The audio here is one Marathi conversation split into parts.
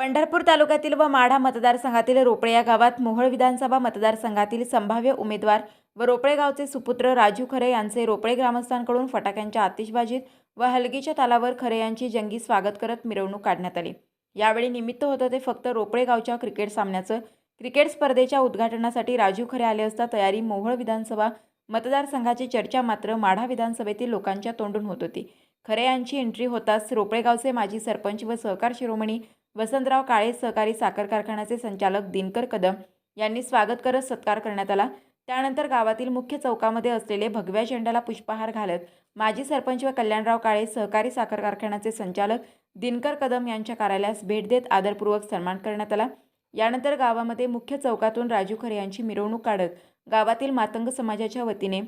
पंढरपूर तालुक्यातील व माढा मतदारसंघातील रोपळे या गावात मोहोळ विधानसभा मतदारसंघातील संभाव्य उमेदवार व रोपळे गावचे सुपुत्र राजू खरे यांचे रोपळे ग्रामस्थांकडून फटाक्यांच्या आतिषबाजीत व हलगीच्या तालावर खरे यांची जंगी स्वागत करत मिरवणूक काढण्यात आली. यावेळी निमित्त होतं ते फक्त रोपळे गावच्या क्रिकेट सामन्याचं. क्रिकेट स्पर्धेच्या उद्घाटनासाठी राजू खरे आले असता तयारी मोहोळ विधानसभा मतदारसंघाची चर्चा मात्र माढा विधानसभेतील लोकांच्या तोंडून होत होती. खरे यांची एंट्री होताच रोपळेगावचे माजी सरपंच व सहकार शिरोमणी वसंतराव काळे सहकारी साखर कारखान्याचे संचालक दिनकर कदम यांनी स्वागत करत सत्कार करण्यात आला. त्यानंतर गावातील मुख्य चौकामध्ये असलेले भगव्या झेंड्याला पुष्पहार घालत माजी सरपंच व कल्याणराव काळे सहकारी साखर कारखान्याचे संचालक दिनकर कदम यांच्या कार्यालयास भेट देत आदरपूर्वक सन्मान करण्यात आला. यानंतर गावामध्ये मुख्य चौकातून राजू खरे यांची मिरवणूक काढत गावातील मातंग समाजाच्या वतीने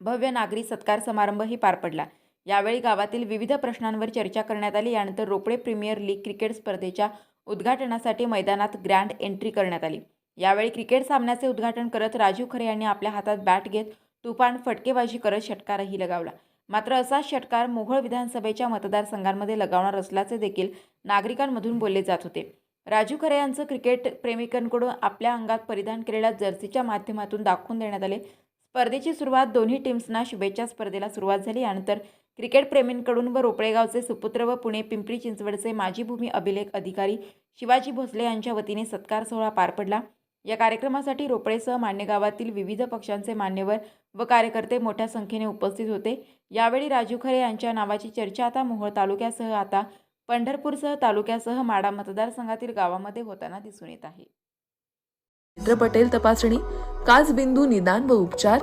भव्य नागरी सत्कार समारंभही पार पडला. यावेळी गावातील विविध प्रश्नांवर चर्चा करण्यात आली. यानंतर रोपडे प्रीमियर लीग क्रिकेट स्पर्धेच्या उद्घाटनासाठी मैदानात ग्रँड एंट्री करण्यात आली. यावेळी क्रिकेट सामन्याचे उद्घाटन करत राजीव खरे यांनी आपल्या हातात बॅट घेत तुफान फटकेबाजी करत षटकारही लगावला. मात्र असा षटकार मोहोळ विधानसभेच्या मतदारसंघांमध्ये लगावणार असल्याचे देखील नागरिकांमधून बोलले जात होते. राजू खरे यांचं क्रिकेट प्रेमिकांकडून आपल्या अंगात परिधान केलेल्या जर्सीच्या माध्यमातून दाखवून देण्यात आले. स्पर्धेची सुरुवात दोन्ही टीम्सना शुभेच्छा स्पर्धेला सुरुवात झाली. यानंतर क्रिकेटप्रेमींकडून व रोपळेगावचे सुपुत्र व पुणे पिंपरी चिंचवडचे माजी भूमी अभिलेख अधिकारी शिवाजी भोसले यांच्या वतीने सत्कार सोहळा पार पडला. या कार्यक्रमासाठी रोपळेसह मान्य गावातील विविध पक्षांचे मान्यवर व कार्यकर्ते मोठ्या संख्येने उपस्थित होते. यावेळी राजू खरे यांच्या नावाची चर्चा आता मोहोळ तालुक्यासह आता पंढरपूरसह तालुक्यासह माडा मतदारसंघातील गावामध्ये होताना दिसून येत आहे. पटेल तपासणी काचबिंदू निदान व उपचार